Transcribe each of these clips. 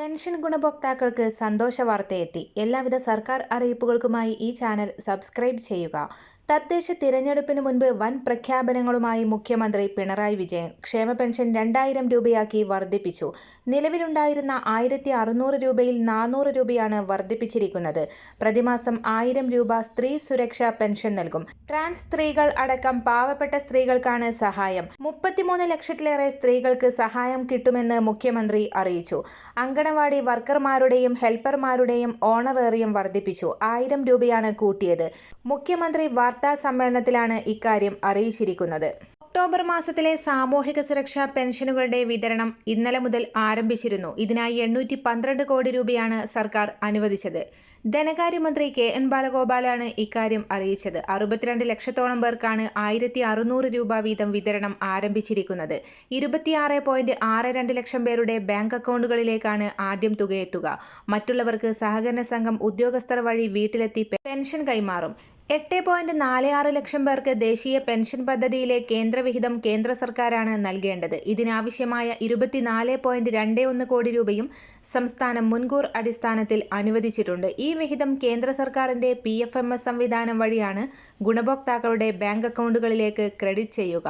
Pension ഗുണഭോക്താക്കൾക്ക് സന്തോഷ വാർത്തയെത്തി. എല്ലാവിധ സർക്കാർ അറിയിപ്പുകൾക്കുമായി ഈ ചാനൽ സബ്സ്ക്രൈബ് ചെയ്യുക. തദ്ദേശ തിരഞ്ഞെടുപ്പിന് മുൻപ് വൻ പ്രഖ്യാപനങ്ങളുമായി മുഖ്യമന്ത്രി പിണറായി വിജയൻ ക്ഷേമ പെൻഷൻ രണ്ടായിരം രൂപയാക്കി വർദ്ധിപ്പിച്ചു. നിലവിലുണ്ടായിരുന്ന ആയിരത്തി അറുന്നൂറ് രൂപയിൽ നാനൂറ് രൂപയാണ് വർദ്ധിപ്പിച്ചിരിക്കുന്നത്. പ്രതിമാസം ആയിരം രൂപ സ്ത്രീ സുരക്ഷാ പെൻഷൻ നൽകും. ട്രാൻസ് സ്ത്രീകൾ അടക്കം പാവപ്പെട്ട സ്ത്രീകൾക്കാണ് സഹായം. മുപ്പത്തിമൂന്ന് ലക്ഷത്തിലേറെ സ്ത്രീകൾക്ക് സഹായം കിട്ടുമെന്ന് മുഖ്യമന്ത്രി അറിയിച്ചു. അങ്കണവാടി വർക്കർമാരുടെയും ഹെൽപ്പർമാരുടെയും ഓണറേറിയം വർദ്ധിപ്പിച്ചു. ആയിരം രൂപയാണ് കൂട്ടിയത്. മുഖ്യമന്ത്രി വാർത്താ സമ്മേളനത്തിലാണ് ഇക്കാര്യം അറിയിച്ചിരിക്കുന്നത്. ഒക്ടോബർ മാസത്തിലെ സാമൂഹിക സുരക്ഷാ പെൻഷനുകളുടെ വിതരണം ഇന്നലെ മുതൽ ആരംഭിച്ചിരുന്നു. ഇതിനായി എണ്ണൂറ്റി പന്ത്രണ്ട് കോടി രൂപയാണ് സർക്കാർ അനുവദിച്ചത്. ധനകാര്യമന്ത്രി കെ എൻ ബാലഗോപാലാണ് ഇക്കാര്യം അറിയിച്ചത്. അറുപത്തിരണ്ട് ലക്ഷത്തോളം പേർക്കാണ് ആയിരത്തി അറുന്നൂറ് രൂപ വീതം വിതരണം ആരംഭിച്ചിരിക്കുന്നത്. ഇരുപത്തിയാറ് പോയിന്റ് ആറ് രണ്ട് ലക്ഷം പേരുടെ ബാങ്ക് അക്കൗണ്ടുകളിലേക്കാണ് ആദ്യം തുകയെത്തുക. മറ്റുള്ളവർക്ക് സഹകരണ സംഘം ഉദ്യോഗസ്ഥർ വഴി വീട്ടിലെത്തി പെൻഷൻ കൈമാറും. എട്ട് പോയിന്റ് നാല് ആറ് ലക്ഷം പേർക്ക് ദേശീയ പെൻഷൻ പദ്ധതിയിലെ കേന്ദ്രവിഹിതം കേന്ദ്ര സർക്കാരാണ് നൽകേണ്ടത്. ഇതിനാവശ്യമായ ഇരുപത്തിനാല് പോയിന്റ് രണ്ട് ഒന്ന് കോടി രൂപയും സംസ്ഥാനം മുൻകൂർ അടിസ്ഥാനത്തിൽ അനുവദിച്ചിട്ടുണ്ട്. ഈ വിഹിതം കേന്ദ്ര സർക്കാരിന്റെ പി എഫ് എം എസ് സംവിധാനം വഴിയാണ് ഗുണഭോക്താക്കളുടെ ബാങ്ക് അക്കൗണ്ടുകളിലേക്ക് ക്രെഡിറ്റ് ചെയ്യുക.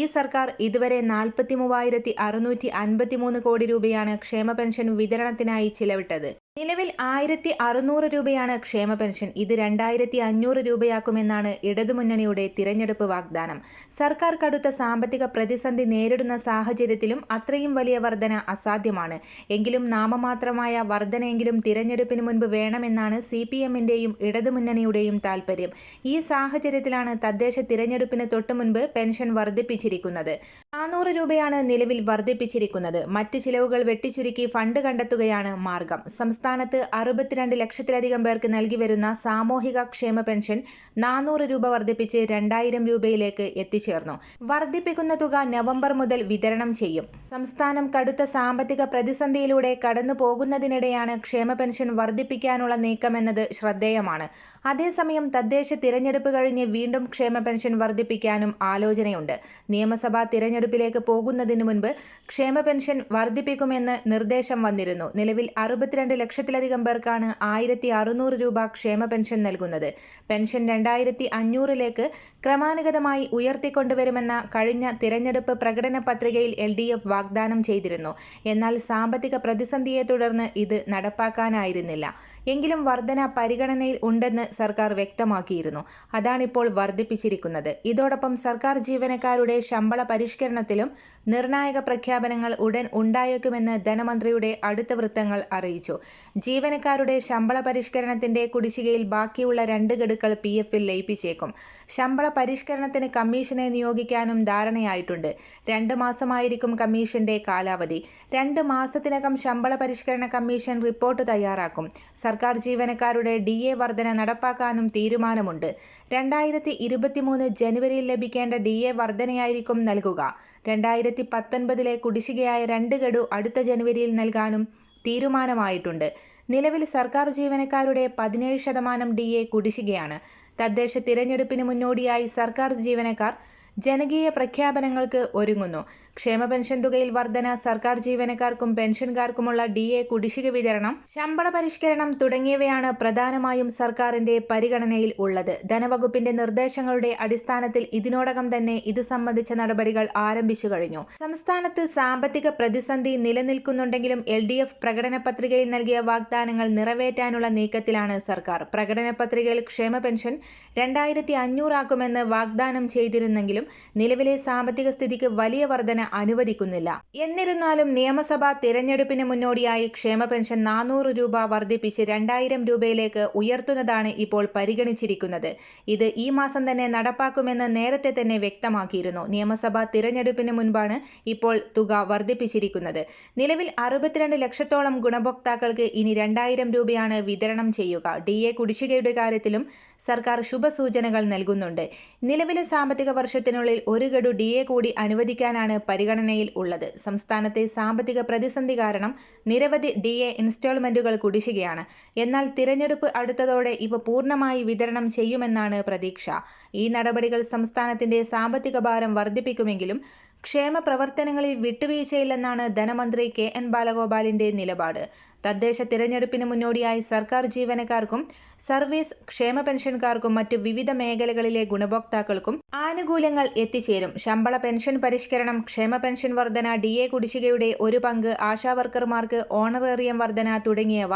ഈ സർക്കാർ ഇതുവരെ നാൽപ്പത്തി മൂവായിരത്തി അറുന്നൂറ്റി അൻപത്തിമൂന്ന് കോടി രൂപയാണ് ക്ഷേമ പെൻഷൻ വിതരണത്തിനായി ചിലവിട്ടത്. നിലവിൽ ആയിരത്തി അറുന്നൂറ് രൂപയാണ് ക്ഷേമ പെൻഷൻ. ഇത് രണ്ടായിരത്തി അഞ്ഞൂറ് രൂപയാക്കുമെന്നാണ് ഇടതുമുന്നണിയുടെ തിരഞ്ഞെടുപ്പ് വാഗ്ദാനം. സർക്കാർ കടുത്ത സാമ്പത്തിക പ്രതിസന്ധി നേരിടുന്ന സാഹചര്യത്തിലും അത്രയും വലിയ വർധന അസാധ്യമാണ്. എങ്കിലും നാമമാത്രമായ വർധനയെങ്കിലും തിരഞ്ഞെടുപ്പിന് മുൻപ് വേണമെന്നാണ് സി പി എമ്മിന്റെയും ഇടതുമുന്നണിയുടെയും താൽപര്യം. ഈ സാഹചര്യത്തിലാണ് തദ്ദേശ തിരഞ്ഞെടുപ്പിന് തൊട്ടുമുൻപ് പെൻഷൻ വർദ്ധിപ്പിച്ചിരിക്കുന്നത്. നാനൂറ് രൂപയാണ് നിലവിൽ വർദ്ധിപ്പിച്ചിരിക്കുന്നത്. മറ്റ് ചിലവുകൾ വെട്ടിച്ചുരുക്കി ഫണ്ട് കണ്ടെത്തുകയാണ് മാർഗം. സംസ്ഥാനത്ത് അറുപത്തിരണ്ട് ലക്ഷത്തിലധികം പേർക്ക് നൽകി വരുന്ന സാമൂഹിക ക്ഷേമ പെൻഷൻ നാനൂറ് രൂപ വർദ്ധിപ്പിച്ച് രണ്ടായിരം രൂപയിലേക്ക് എത്തിച്ചേർന്നു. വർദ്ധിപ്പിക്കുന്ന തുക നവംബർ മുതൽ വിതരണം ചെയ്യും. സംസ്ഥാനം കടുത്ത സാമ്പത്തിക പ്രതിസന്ധിയിലൂടെ കടന്നു പോകുന്നതിനിടെയാണ് ക്ഷേമ പെൻഷൻ വർദ്ധിപ്പിക്കാനുള്ള നീക്കമെന്നത് ശ്രദ്ധേയമാണ്. അതേസമയം തദ്ദേശ തിരഞ്ഞെടുപ്പ് കഴിഞ്ഞ് വീണ്ടും ക്ഷേമ പെൻഷൻ വർദ്ധിപ്പിക്കാനും ആലോചനയുണ്ട്. നിയമസഭാ തിരഞ്ഞെടുപ്പിലേക്ക് പോകുന്നതിന് മുൻപ് ക്ഷേമ പെൻഷൻ വർദ്ധിപ്പിക്കുമെന്ന് നിർദ്ദേശം വന്നിരുന്നു. നിലവിൽ അറുപത്തിരണ്ട് ലക്ഷത്തിലധികം പേർക്കാണ് ആയിരത്തി അറുന്നൂറ് രൂപ ക്ഷേമ പെൻഷൻ നൽകുന്നത്. പെൻഷൻ രണ്ടായിരത്തി അഞ്ഞൂറിലേക്ക് ക്രമാനുഗതമായി ഉയർത്തിക്കൊണ്ടുവരുമെന്ന കഴിഞ്ഞ തിരഞ്ഞെടുപ്പ് പ്രകടന പത്രികയിൽ എൽ വാഗ്ദാനം ചെയ്തിരുന്നു. എന്നാൽ സാമ്പത്തിക പ്രതിസന്ധിയെ തുടർന്ന് ഇത് നടപ്പാക്കാനായിരുന്നില്ല. എങ്കിലും വർധന പരിഗണനയിൽ ഉണ്ടെന്ന് സർക്കാർ വ്യക്തമാക്കിയിരുന്നു. അതാണിപ്പോൾ വർദ്ധിപ്പിച്ചിരിക്കുന്നത്. ഇതോടൊപ്പം സർക്കാർ ജീവനക്കാരുടെ ശമ്പള പരിഷ്കരണത്തിലും നിർണായക പ്രഖ്യാപനങ്ങൾ ഉടൻ ഉണ്ടായേക്കുമെന്ന് ധനമന്ത്രിയുടെ അടുത്ത വൃത്തങ്ങൾ അറിയിച്ചു. ജീവനക്കാരുടെ ശമ്പള പരിഷ്കരണത്തിന്റെ കുടിശ്ശികയിൽ ബാക്കിയുള്ള രണ്ട് ഗഡുക്കൾ പി എഫിൽ ലയിപ്പിച്ചേക്കും. ശമ്പള പരിഷ്കരണത്തിന് കമ്മീഷനെ നിയോഗിക്കാനും ധാരണയായിട്ടുണ്ട്. രണ്ട് മാസമായിരിക്കും കമ്മീഷന്റെ കാലാവധി. രണ്ട് മാസത്തിനകം ശമ്പള പരിഷ്കരണ കമ്മീഷൻ റിപ്പോർട്ട് തയ്യാറാക്കും. ജീവനക്കാരുടെ ഡി എ വർധന നടപ്പാക്കാനും തീരുമാനമുണ്ട്. രണ്ടായിരത്തി ഇരുപത്തിമൂന്ന് ജനുവരിയിൽ ലഭിക്കേണ്ട ഡി എ വർധനയായിരിക്കും നൽകുക. രണ്ടായിരത്തി പത്തൊൻപതിലെ കുടിശ്ശികയായ രണ്ട് ഗഡു അടുത്ത ജനുവരിയിൽ നൽകാനും തീരുമാനമായിട്ടുണ്ട്. നിലവിൽ സർക്കാർ ജീവനക്കാരുടെ പതിനേഴ് ശതമാനം ഡി എ കുടിശ്ശികയാണ്. തദ്ദേശ തിരഞ്ഞെടുപ്പിന് മുന്നോടിയായി സർക്കാർ ജീവനക്കാർ ജനകീയ പ്രഖ്യാപനങ്ങൾക്ക് ഒരുങ്ങുന്നു. ക്ഷേമ പെൻഷൻ തുകയിൽ വർധന സർക്കാർ ജീവനക്കാർക്കും പെൻഷൻകാർക്കുമുള്ള ഡി എ കുടിശ്ശിക വിതരണം ശമ്പള പരിഷ്കരണം തുടങ്ങിയവയാണ് പ്രധാനമായും സർക്കാരിന്റെ പരിഗണനയിൽ ഉള്ളത്. ധനവകുപ്പിന്റെ നിർദ്ദേശങ്ങളുടെ അടിസ്ഥാനത്തിൽ ഇതിനോടകം തന്നെ ഇത് സംബന്ധിച്ച നടപടികൾ ആരംഭിച്ചു കഴിഞ്ഞു. സംസ്ഥാനത്ത് സാമ്പത്തിക പ്രതിസന്ധി നിലനിൽക്കുന്നുണ്ടെങ്കിലും എൽ ഡി എഫ് പ്രകടന പത്രികയിൽ നൽകിയ വാഗ്ദാനങ്ങൾ നിറവേറ്റാനുള്ള നീക്കത്തിലാണ് സർക്കാർ. പ്രകടന പത്രികയിൽ ക്ഷേമ പെൻഷൻ രണ്ടായിരത്തി അഞ്ഞൂറാക്കുമെന്ന് വാഗ്ദാനം ചെയ്തിരുന്നെങ്കിലും നിലവിലെ സാമ്പത്തിക സ്ഥിതിക്ക് വലിയ വർധന അനുവദിക്കുന്നില്ല. എന്നിരുന്നാലും നിയമസഭാ തിരഞ്ഞെടുപ്പിന് മുന്നോടിയായി ക്ഷേമ പെൻഷൻ നാനൂറ് രൂപ വർദ്ധിപ്പിച്ച് രണ്ടായിരം രൂപയിലേക്ക് ഉയർത്തുന്നതാണ് ഇപ്പോൾ പരിഗണിച്ചിരിക്കുന്നത്. ഇത് ഈ മാസം തന്നെ നടപ്പാക്കുമെന്ന് നേരത്തെ തന്നെ വ്യക്തമാക്കിയിരുന്നു. നിയമസഭാ തിരഞ്ഞെടുപ്പിന് മുൻപാണ് ഇപ്പോൾ തുക വർദ്ധിപ്പിച്ചിരിക്കുന്നത്. നിലവിൽ അറുപത്തിരണ്ട് ലക്ഷത്തോളം ഗുണഭോക്താക്കൾക്ക് ഇനി രണ്ടായിരം രൂപയാണ് വിതരണം ചെയ്യുക. ഡി. എ. കുടിശ്ശികയുടെ കാര്യത്തിലും സർക്കാർ ശുഭസൂചനകൾ നൽകുന്നുണ്ട്. നിലവിലെ സാമ്പത്തിക വർഷത്തിനുള്ളിൽ ഒരു ഗഡു ഡി. എ. കൂടി അനുവദിക്കാനാണ് പരിഗണനയിൽ ഉള്ളത്. സംസ്ഥാനത്തെ സാമ്പത്തിക പ്രതിസന്ധി കാരണം നിരവധി ഡി എ ഇൻസ്റ്റാൾമെന്റുകൾ കുടിശ്ശികയാണ്. എന്നാൽ തിരഞ്ഞെടുപ്പ് അടുത്തതോടെ ഇവ പൂർണമായി വിതരണം ചെയ്യുമെന്നാണ് പ്രതീക്ഷ. ഈ നടപടികൾ സംസ്ഥാനത്തിന്റെ സാമ്പത്തിക ഭാരം വർദ്ധിപ്പിക്കുമെങ്കിലും ക്ഷേമ പ്രവർത്തനങ്ങളിൽ വിട്ടുവീഴ്ചയില്ലെന്നാണ് ധനമന്ത്രി കെ എൻ ബാലഗോപാലിന്റെ നിലപാട്. തദ്ദേശ തിരഞ്ഞെടുപ്പിന് മുന്നോടിയായി സർക്കാർ ജീവനക്കാർക്കും സർവീസ് ക്ഷേമ പെൻഷൻകാർക്കും മറ്റു വിവിധ മേഖലകളിലെ ഗുണഭോക്താക്കൾക്കും ആനുകൂല്യങ്ങൾ എത്തിച്ചേരും. ശമ്പള പെൻഷൻ പരിഷ്കരണം ക്ഷേമ പെൻഷൻ വർധന ഡി എ കുടിശ്ശികയുടെ ഒരു പങ്ക് ആശാവർക്കർമാർക്ക് ഓണറേറിയം വർധന തുടങ്ങിയവ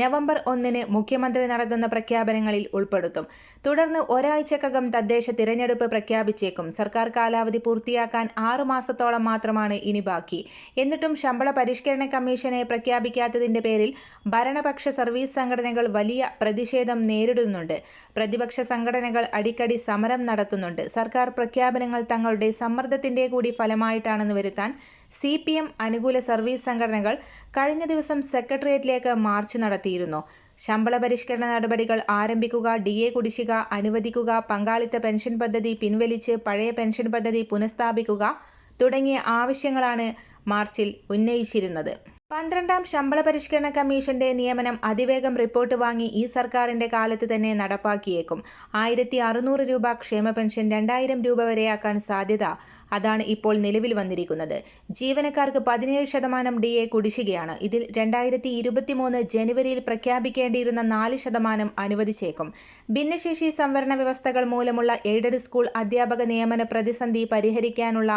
നവംബർ ഒന്നിന് മുഖ്യമന്ത്രി നടത്തുന്ന പ്രഖ്യാപനങ്ങളിൽ ഉൾപ്പെടുത്തും. തുടർന്ന് ഒരാഴ്ചക്കകം തദ്ദേശ തിരഞ്ഞെടുപ്പ് പ്രഖ്യാപിച്ചേക്കും. സർക്കാർ കാലാവധി പൂർത്തിയാക്കാൻ ആറു മാസത്തോളം മാത്രമാണ് ഇനി ബാക്കി. എന്നിട്ടും ശമ്പള പരിഷ്കരണ കമ്മീഷനെ പ്രഖ്യാപിക്കാത്തതിന്റെ പേരിൽ ഭരണപക്ഷ സർവീസ് സംഘടനകൾ വലിയ പ്രതിഷേധം നേരിടുന്നുണ്ട്. പ്രതിപക്ഷ സംഘടനകൾ അടിക്കടി സമരം നടത്തുന്നുണ്ട്. സർക്കാർ പ്രഖ്യാപനങ്ങൾ തങ്ങളുടെ സമ്മർദ്ദത്തിന്റെ കൂടി ഫലമായിട്ടാണെന്ന് വരുത്താൻ സി പി എം അനുകൂല സർവീസ് സംഘടനകൾ കഴിഞ്ഞ ദിവസം സെക്രട്ടേറിയറ്റിലേക്ക് മാർച്ച് നടത്തിയിരുന്നു. ശമ്പള പരിഷ്കരണ നടപടികൾ ആരംഭിക്കുക ഡി എ കുടിശ്ശിക അനുവദിക്കുക പങ്കാളിത്ത പെൻഷൻ പദ്ധതി പിൻവലിച്ച് പഴയ പെൻഷൻ പദ്ധതി പുനഃസ്ഥാപിക്കുക തുടങ്ങിയ ആവശ്യങ്ങളാണ് മാർച്ചിൽ ഉന്നയിച്ചിരുന്നത്. പന്ത്രണ്ടാം ശമ്പള പരിഷ്കരണ കമ്മീഷന്റെ നിയമനം അതിവേഗം റിപ്പോർട്ട് വാങ്ങി ഈ സർക്കാരിന്റെ കാലത്ത് തന്നെ നടപ്പാക്കിയേക്കും. ആയിരത്തി അറുന്നൂറ് രൂപ ക്ഷേമ പെൻഷൻ രണ്ടായിരം രൂപ വരെയാക്കാൻ സാധ്യത അതാണ് ഇപ്പോൾ നിലവിൽ വന്നിരിക്കുന്നത്. ജീവനക്കാർക്ക് പതിനേഴ് ശതമാനം ഡി എ ഇതിൽ രണ്ടായിരത്തി ഇരുപത്തിമൂന്ന് ജനുവരിയിൽ പ്രഖ്യാപിക്കേണ്ടിയിരുന്ന നാല് ശതമാനം അനുവദിച്ചേക്കും. ഭിന്നശേഷി സംവരണ വ്യവസ്ഥകൾ മൂലമുള്ള എയ്ഡഡ് സ്കൂൾ അധ്യാപക നിയമന പ്രതിസന്ധി പരിഹരിക്കാനുള്ള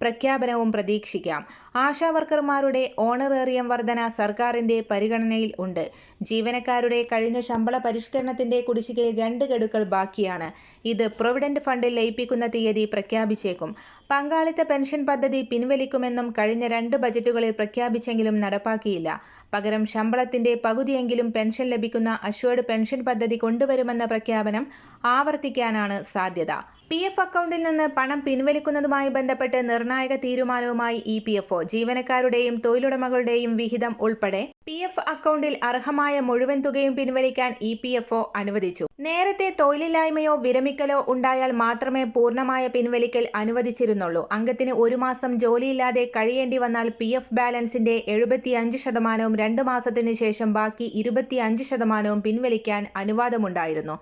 പ്രഖ്യാപനവും പ്രതീക്ഷിക്കാം. ആശാവർക്കർമാരുടെ ഓണറേറിയം വർധന സർക്കാരിന്റെ പരിഗണനയിൽ ഉണ്ട്. ജീവനക്കാരുടെ കഴിഞ്ഞ ശമ്പള പരിഷ്കരണത്തിന്റെ കുടിശ്ശികയിൽ രണ്ട് ഗഡുക്കൾ ബാക്കിയാണ്. ഇത് പ്രൊവിഡന്റ് ഫണ്ടിൽ ലയിപ്പിക്കുന്ന തീയതി പ്രഖ്യാപിച്ചേക്കും. പങ്കാളിത്ത പെൻഷൻ പദ്ധതി പിൻവലിക്കുമെന്നും കഴിഞ്ഞ രണ്ട് ബജറ്റുകളിൽ പ്രഖ്യാപിച്ചെങ്കിലും നടപ്പാക്കിയില്ല. പകരം ശമ്പളത്തിന്റെ പകുതിയെങ്കിലും പെൻഷൻ ലഭിക്കുന്ന അഷ്വേർഡ് പെൻഷൻ പദ്ധതി കൊണ്ടുവരുമെന്ന പ്രഖ്യാപനം ആവർത്തിക്കാനാണ് സാധ്യത. പി എഫ് അക്കൗണ്ടിൽ നിന്ന് പണം പിൻവലിക്കുന്നതുമായി ബന്ധപ്പെട്ട് നിർണായക തീരുമാനവുമായി ഇ പി എഫ് ഒ ജീവനക്കാരുടെയും തൊഴിലുടമകളുടെയും വിഹിതം ഉൾപ്പെടെ പി എഫ് അക്കൗണ്ടിൽ അർഹമായ മുഴുവൻ തുകയും പിൻവലിക്കാൻ ഇ പി എഫ് ഒ അനുവദിച്ചു. നേരത്തെ തൊഴിലില്ലായ്മയോ വിരമിക്കലോ ഉണ്ടായാൽ മാത്രമേ പൂർണമായ പിൻവലിക്കൽ അനുവദിച്ചിരുന്നുള്ളൂ. അംഗത്തിന് ഒരു മാസം ജോലിയില്ലാതെ കഴിയേണ്ടി വന്നാൽ പി എഫ് ബാലൻസിന്റെ എഴുപത്തിയഞ്ച് ശതമാനവും രണ്ട് മാസത്തിന് ശേഷം ബാക്കി ഇരുപത്തി അഞ്ച് ശതമാനവും പിൻവലിക്കാൻ അനുവാദമുണ്ടായിരുന്നു.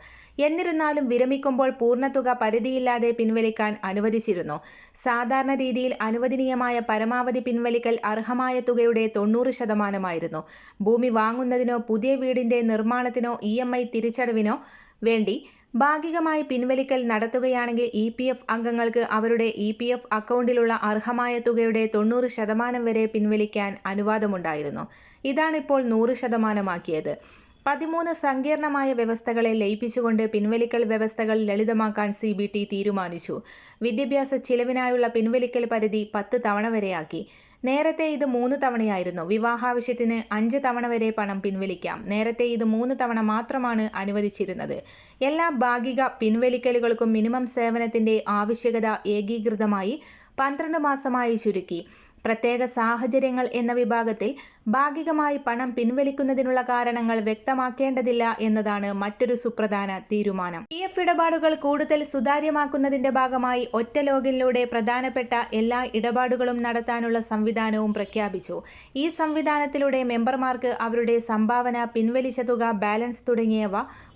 എന്നിരുന്നാലും വിരമിക്കുമ്പോൾ പൂർണതുക പരിധിയില്ലാതെ പിൻവലിക്കാൻ അനുവദിച്ചിരുന്നു. സാധാരണ രീതിയിൽ അനുവദനീയമായ പരമാവധി പിൻവലിക്കൽ അർഹമായ തുകയുടെ തൊണ്ണൂറ് ശതമാനമായിരുന്നു. ഭൂമി വാങ്ങുന്നതിനോ പുതിയ വീടിന്റെ നിർമ്മാണത്തിനോ ഇ തിരിച്ചടവിനോ വേണ്ടി ഭാഗികമായി പിൻവലിക്കൽ നടത്തുകയാണെങ്കിൽ ഇ പി എഫ് അംഗങ്ങൾക്ക് അവരുടെ ഇ പി എഫ് അക്കൗണ്ടിലുള്ള അർഹമായ തുകയുടെ തൊണ്ണൂറ് ശതമാനം വരെ പിൻവലിക്കാൻ അനുവാദമുണ്ടായിരുന്നു. ഇതാണിപ്പോൾ നൂറ് ശതമാനമാക്കിയത്. പതിമൂന്ന് സങ്കീർണമായ വ്യവസ്ഥകളെ ലയിപ്പിച്ചുകൊണ്ട് പിൻവലിക്കൽ വ്യവസ്ഥകൾ ലളിതമാക്കാൻ സി ബി ടി തീരുമാനിച്ചു. വിദ്യാഭ്യാസ ചിലവിനായുള്ള പിൻവലിക്കൽ പരിധി പത്ത് തവണ വരെയാക്കി. നേരത്തെ ഇത് മൂന്ന് തവണയായിരുന്നു. വിവാഹാവശ്യത്തിന് അഞ്ച് തവണ വരെ പണം പിൻവലിക്കാം. നേരത്തെ ഇത് മൂന്ന് തവണ മാത്രമാണ് അനുവദിച്ചിരുന്നത്. എല്ലാ ഭാഗിക പിൻവലിക്കലുകൾക്കും മിനിമം സേവനത്തിന്റെ ആവശ്യകത ഏകീകൃതമായി പന്ത്രണ്ട് മാസമായി ചുരുക്കി. പ്രത്യേക സാഹചര്യങ്ങൾ എന്ന വിഭാഗത്തിൽ ഭാഗികമായി പണം പിൻവലിക്കുന്നതിനുള്ള കാരണങ്ങൾ വ്യക്തമാക്കേണ്ടതില്ല എന്നതാണ് മറ്റൊരു സുപ്രധാന തീരുമാനം. പി എഫ് ഇടപാടുകൾ കൂടുതൽ സുതാര്യമാക്കുന്നതിന്റെ ഭാഗമായി ഒറ്റ ലോഗിനിലൂടെ പ്രധാനപ്പെട്ട എല്ലാ ഇടപാടുകളും നടത്താനുള്ള സംവിധാനവും പ്രഖ്യാപിച്ചു. ഈ സംവിധാനത്തിലൂടെ മെമ്പർമാർക്ക് അവരുടെ സംഭാവന പിൻവലിച്ച തുക ബാലൻസ് തുടങ്ങിയവ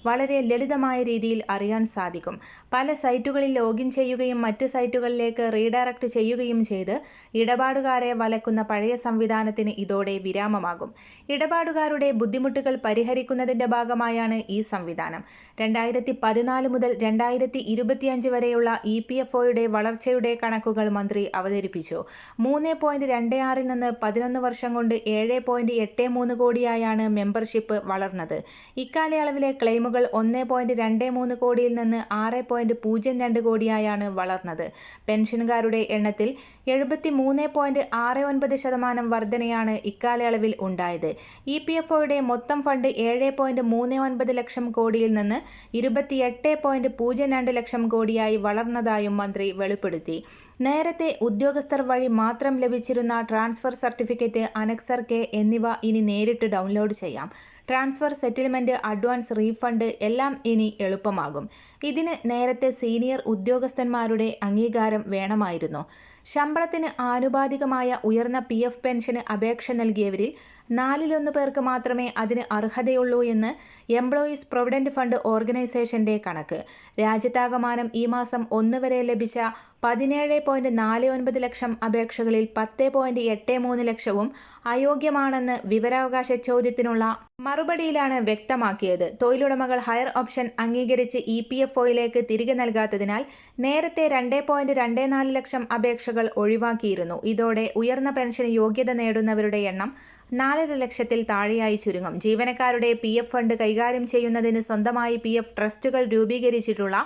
വളരെ ലളിതമായ രീതിയിൽ അറിയാൻ സാധിക്കും. പല സൈറ്റുകളിൽ ലോഗിൻ ചെയ്യുകയും മറ്റ് സൈറ്റുകളിലേക്ക് റീഡയറക്ട് ചെയ്യുകയും ചെയ്ത് ഇടപാടുകാരെ വലക്കുന്ന പഴയ സംവിധാനത്തിന് ഇതോടെ വിരാമമാകും ഇടപാടുകാരുടെ ബുദ്ധിമുട്ടുകൾ പരിഹരിക്കുന്നതിന്റെ ഭാഗമായാണ് ഈ സംവിധാനം. രണ്ടായിരത്തി പതിനാല് മുതൽ രണ്ടായിരത്തി ഇരുപത്തിയഞ്ച് വരെയുള്ള ഇ പി എഫ് ഒയുടെ വളർച്ചയുടെ കണക്കുകൾ മന്ത്രി അവതരിപ്പിച്ചു. മൂന്ന് പോയിന്റ് രണ്ട് ആറിൽ നിന്ന് പതിനൊന്ന് വർഷം കൊണ്ട് ഏഴ് പോയിന്റ് എട്ട് മൂന്ന് കോടിയായാണ് മെമ്പർഷിപ്പ് വളർന്നത്. ഇക്കാലയളവിലെ ക്ലെയിമുകൾ ഒന്ന് പോയിന്റ് രണ്ട് മൂന്ന് കോടിയിൽ നിന്ന് ആറ് പോയിന്റ് പൂജ്യം രണ്ട് കോടിയായാണ് വളർന്നത്. പെൻഷൻകാരുടെ എണ്ണത്തിൽ എഴുപത്തി മൂന്ന് പോയിന്റ് ആറ് ഒൻപത് ശതമാനം വർധനയാണ് ഇക്കാലയളവിൽ ഉണ്ടായത്. ഇ പി എഫ് ഒയുടെ മൊത്തം ഫണ്ട് ഏഴ് പോയിന്റ് മൂന്ന് ഒൻപത് ലക്ഷം കോടിയിൽ നിന്ന് ഇരുപത്തിയെട്ട് പോയിന്റ് പൂജ്യം രണ്ട് ലക്ഷം കോടിയായി വളർന്നതായും മന്ത്രി വെളിപ്പെടുത്തി. നേരത്തെ ഉദ്യോഗസ്ഥർ വഴി മാത്രം ലഭിച്ചിരുന്ന ട്രാൻസ്ഫർ സർട്ടിഫിക്കറ്റ് അനക്സർ കെ എന്നിവ ഇനി നേരിട്ട് ഡൗൺലോഡ് ചെയ്യാം. ട്രാൻസ്ഫർ സെറ്റിൽമെന്റ് അഡ്വാൻസ് റീഫണ്ട് എല്ലാം ഇനി എളുപ്പമാകും. ഇതിന് നേരത്തെ സീനിയർ ഉദ്യോഗസ്ഥന്മാരുടെ അംഗീകാരം വേണമായിരുന്നു. ശമ്പളത്തിന് ആനുപാതികമായ ഉയർന്ന പി എഫ് പെൻഷന് അപേക്ഷ നൽകിയവരിൽ നാലിലൊന്ന് പേർക്ക് മാത്രമേ അതിന് അർഹതയുള്ളൂ എന്ന് എംപ്ലോയീസ് പ്രൊവിഡന്റ് ഫണ്ട് ഓർഗനൈസേഷന്റെ കണക്ക്. രാജ്യത്താകമാനം ഈ മാസം ഒന്ന് വരെ ലഭിച്ച പതിനേഴ് പോയിന്റ് നാല് ഒൻപത് ലക്ഷം അപേക്ഷകളിൽ പത്ത് പോയിന്റ് എട്ട് മൂന്ന് ലക്ഷവും അയോഗ്യമാണെന്ന് വിവരാവകാശ ചോദ്യത്തിനുള്ള മറുപടിയിലാണ് വ്യക്തമാക്കിയത്. തൊഴിലുടമകൾ ഹയർ ഓപ്ഷൻ അംഗീകരിച്ച് ഇ പി എഫ് ഒയിലേക്ക് തിരികെ നൽകാത്തതിനാൽ നേരത്തെ രണ്ട് പോയിന്റ് രണ്ട് നാല് ലക്ഷം അപേക്ഷകൾ ഒഴിവാക്കിയിരുന്നു. ഇതോടെ ഉയർന്ന പെൻഷൻ യോഗ്യത നേടുന്നവരുടെ എണ്ണം നാലര ലക്ഷത്തിൽ താഴെയായി ചുരുങ്ങും. ജീവനക്കാരുടെ പി എഫ് ഫണ്ട് കൈകാര്യം ചെയ്യുന്നതിന് സ്വന്തമായി പി എഫ് ട്രസ്റ്റുകൾ രൂപീകരിച്ചിട്ടുള്ള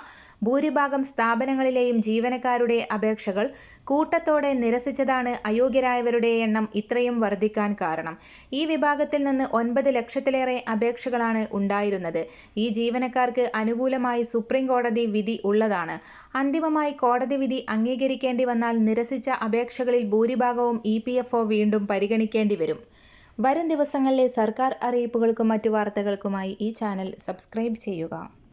ഭൂരിഭാഗം സ്ഥാപനങ്ങളിലെയും ജീവനക്കാരുടെ അപേക്ഷകൾ കൂട്ടത്തോടെ നിരസിച്ചതാണ് അയോഗ്യരായവരുടെ എണ്ണം ഇത്രയും വർദ്ധിക്കാൻ കാരണം. ഈ വിഭാഗത്തിൽ നിന്ന് ഒൻപത് ലക്ഷത്തിലേറെ അപേക്ഷകളാണ് ഉണ്ടായിരുന്നത്. ഈ ജീവനക്കാർക്ക് അനുകൂലമായി സുപ്രീം കോടതി വിധി ഉള്ളതാണ്. അന്തിമമായി കോടതി വിധി അംഗീകരിക്കേണ്ടി വന്നാൽ നിരസിച്ച അപേക്ഷകളിൽ ഭൂരിഭാഗവും ഇ വീണ്ടും പരിഗണിക്കേണ്ടി വരും. വരും ദിവസങ്ങളിലെ സർക്കാർ അറിയിപ്പുകൾക്കും മറ്റു വാർത്തകൾക്കുമായി ഈ ചാനൽ സബ്സ്ക്രൈബ് ചെയ്യുക.